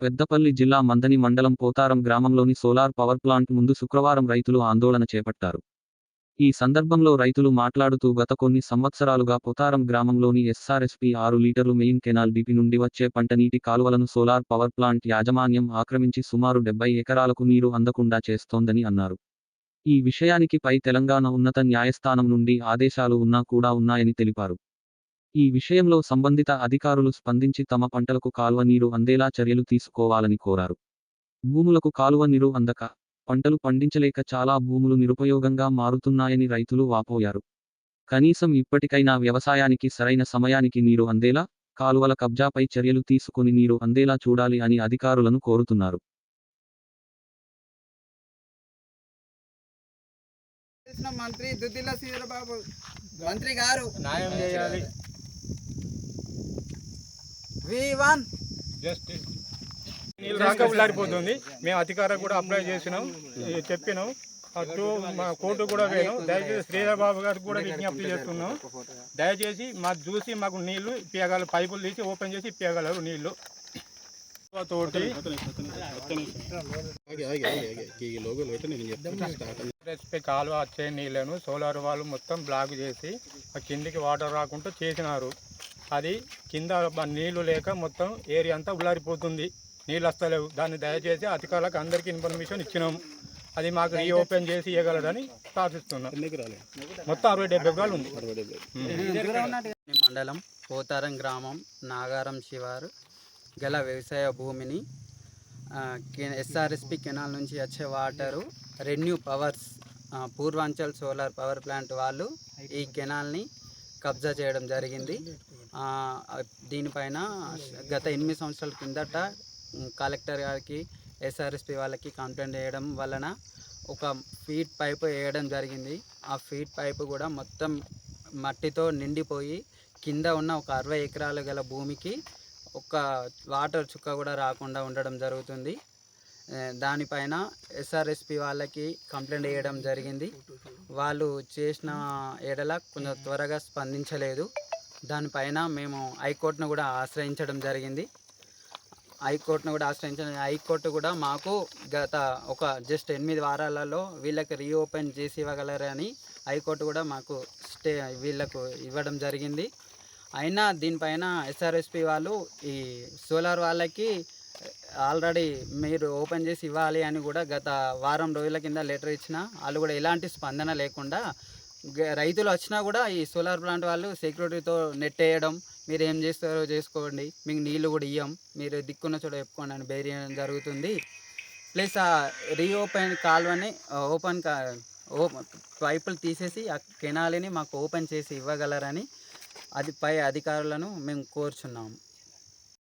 పెద్దపల్లి జిల్లా మందని మండలం పోతారం గ్రామంలోని సోలార్ పవర్ ప్లాంట్ ముందు శుక్రవారం రైతులు ఆందోళన చేపట్టారు. ఈ సందర్భంలో రైతులు మాట్లాడుతూ గత కొన్ని సంవత్సరాలుగా పోతారం గ్రామంలోని ఎస్ఆర్ఎస్పి ఆరు లీటర్లు మెయిన్ కెనాల్ డిపి నుండి వచ్చే పంట నీటి కాలువలను సోలార్ పవర్ ప్లాంట్ యాజమాన్యం ఆక్రమించి సుమారు డెబ్బై ఎకరాలకు నీరు అందకుండా చేస్తోందని అన్నారు. ఈ విషయానికి పై తెలంగాణ ఉన్నత న్యాయస్థానం నుండి ఆదేశాలు ఉన్నా కూడా ఉన్నాయని తెలిపారు. ఈ విషయంలో సంబంధిత అధికారులు స్పందించి తమ పంటలకు కాలువ నీరు అందేలా చర్యలు తీసుకోవాలని కోరారు. భూములకు కాలువ నీరు అందక పంటలు పండించలేక చాలా భూములు నిరుపయోగంగా మారుతున్నాయని రైతులు వాపోయారు. కనీసం ఇప్పటికైనా వ్యవసాయానికి సరైన సమయానికి నీరు అందేలా కాలువల కబ్జాపై చర్యలు తీసుకొని నీరు అందేలా చూడాలి అని అధికారులను కోరుతున్నారు. చేసిన మంత్రి దుద్దిల్ల శ్రీధరబాబు మంత్రి గారు. న్యాయం చేయాలి. వి వన్ జస్టిస్ నీళ్ళు రాక ఉల్లారిపోతుంది మేము అధికారం కూడా అప్లై చేసినాం. చెప్పినాం. అటు మా కోర్టు కూడా పోయినాం దయచేసి శ్రీధర్ బాబు గారికి కూడా విజ్ఞప్తి చేస్తున్నాం. దయచేసి మాకు చూసి మాకు నీళ్ళు ఇప్పగలరు పైపులు తీసి ఓపెన్ చేసి ఇప్పగలరు నీళ్ళు. తోటి కాలువ వచ్చే నీళ్ళను సోలార్ వాళ్ళు మొత్తం బ్లాక్ చేసి ఆ కిందికి వాటర్ రాకుండా చేసినారు. అది కింద నీళ్ళు లేక మొత్తం ఏరియా అంతా ఉల్లారిపోతుంది. నీళ్ళు వస్తలేవు దాన్ని దయచేసి అధికారులకు అందరికీ ఇన్ఫర్మేషన్ ఇచ్చినాము. అది మాకు రీఓపెన్ చేసి ఇవ్వగలదని ప్రార్థిస్తున్నాం. మొత్తం అరవై డెబ్బై ఎకరాలు ఉంది. మండలం పోతారం గ్రామం నాగారం శివారు గల వ్యవసాయ భూమిని S R S P canal నుంచి వచ్చే water ReNew Powers Purvanchal solar power plant వాళ్ళు ఈ కెనాల్ని కబ్జా చేయడం జరిగింది. దీనిపైన గత ఎనిమిది సంవత్సరాల కిందట కలెక్టర్ గారికి ఎస్ఆర్ఎస్పి వాళ్ళకి కంప్లైంట్ చేయడం వలన ఒక ఫీట్ పైపు వేయడం జరిగింది. ఆ ఫీట్ పైపు కూడా మొత్తం మట్టితో నిండిపోయి కింద ఉన్న ఒక అరవై ఎకరాలు గల భూమికి ఒక వాటర్ చుక్క కూడా రాకుండా ఉండడం జరుగుతుంది. దానిపైన ఎస్ఆర్ఎస్పి వాళ్ళకి కంప్లైంట్ చేయడం జరిగింది. వాళ్ళు చేసిన ఎడల కొంచెం త్వరగా స్పందించలేదు. దానిపైన మేము హైకోర్టును కూడా ఆశ్రయించడం జరిగింది. హైకోర్టును కూడా ఆశ్రయించడం హైకోర్టు కూడా మాకు గత ఒక జస్ట్ ఎనిమిది వారాలలో వీళ్ళకి రీఓపెన్ చేసి ఇవ్వగలరని హైకోర్టు కూడా మాకు స్టే వీళ్ళకు ఇవ్వడం జరిగింది. అయినా దీనిపైన ఎస్ఆర్ఎస్పి వాళ్ళు ఈ సోలార్ వాళ్ళకి ఆల్రెడీ మీరు ఓపెన్ చేసి ఇవ్వాలి అని కూడా గత వారం రోజుల కింద లెటర్ ఇచ్చిన వాళ్ళు కూడా ఎలాంటి స్పందన లేకుండా రైతులు వచ్చినా కూడా ఈ సోలార్ ప్లాంట్ వాళ్ళు సెక్యూరిటీతో నెట్టేయడం మీరు ఏం చేస్తారో చేసుకోండి మీకు నీళ్ళు కూడా ఇయ్యం మీరు దిక్కున్న చోట చెప్పుకోండి అని బెదిరియడం జరుగుతుంది. ప్లస్ ఆ రీఓపెన్ కాల్వని ఓపెన్ కా ఓ పైపులు తీసేసి ఆ కెనాలిని మాకు ఓపెన్ చేసి ఇవ్వగలరని అది పై అధికారులను మేము కోరుచున్నాము.